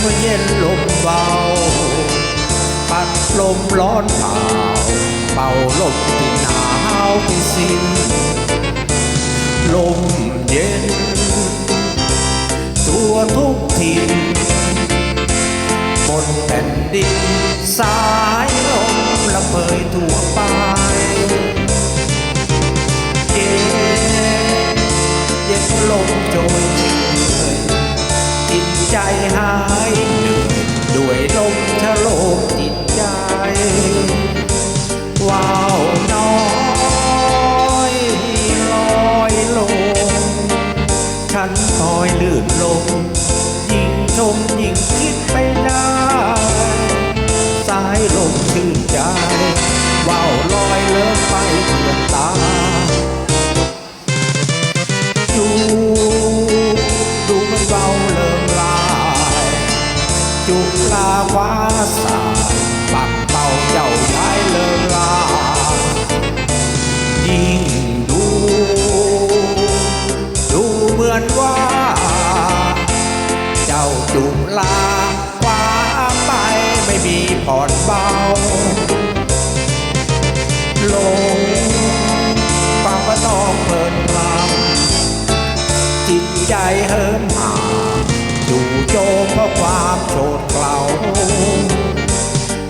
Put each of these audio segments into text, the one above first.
เมื่อเย็นลมเบา พัดลมร้อนเผาเป่าลมที่หนาวไปสิ้น ลมเย็น ตัวทุกทิศบนแผ่นดินสา หายหนื่อยด้วย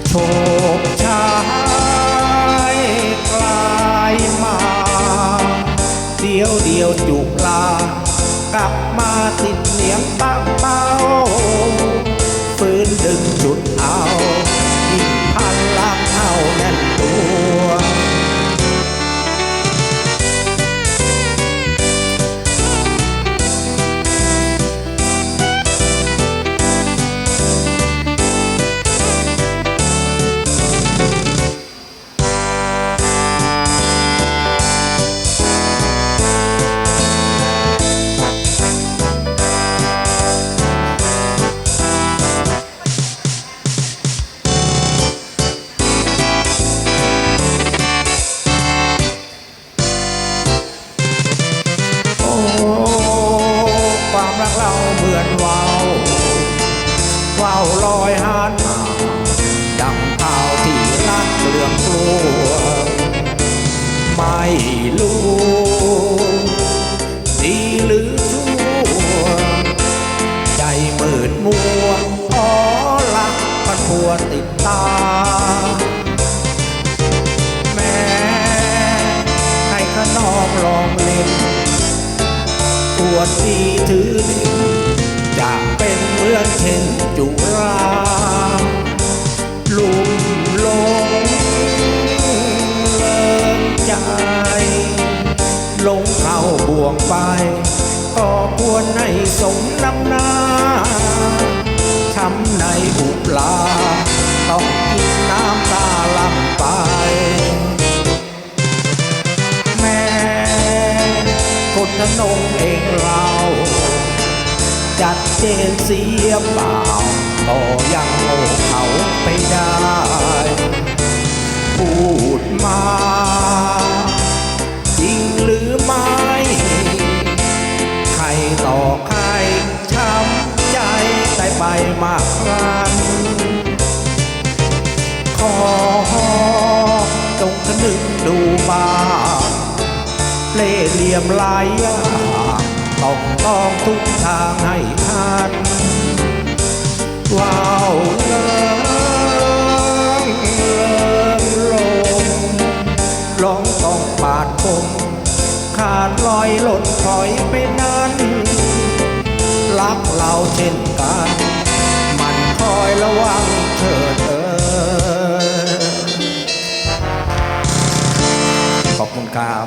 โชคชายกลายมา เดียวเดียวจุกลากลับมาติดเหนียงตั้งเป้าฟื้นดึงจุดเอา ความรักเราเหมือนว่าววาวลอยหาน วดดีถือหนึ่งจะเป็นเหมือนเช่นจุราลุ่มลงเลิงใจ ลงเข้าบ่วงไปก็ควรให้สมน้ำหน้าช้ำในอุปลา ทนงเองเรา จัดเจนเสียเปล่าก็ยังโง่เขาไปได้ พูดมา จริงหรือไม่ ใครต่อใครช้ำใจได้ไปมากครั้งขอจงคนึกดูบ้าง ล่เหลี่ยมลายยาต้องต้องทุกทางให้ทันว้าวเลิงเลิงลงร้องต้องปาดคมขาดลอยหล่นถอยไปนั้นรักเราเช่นกัน มันคอยระวังเถิดเออขอบคุณครับ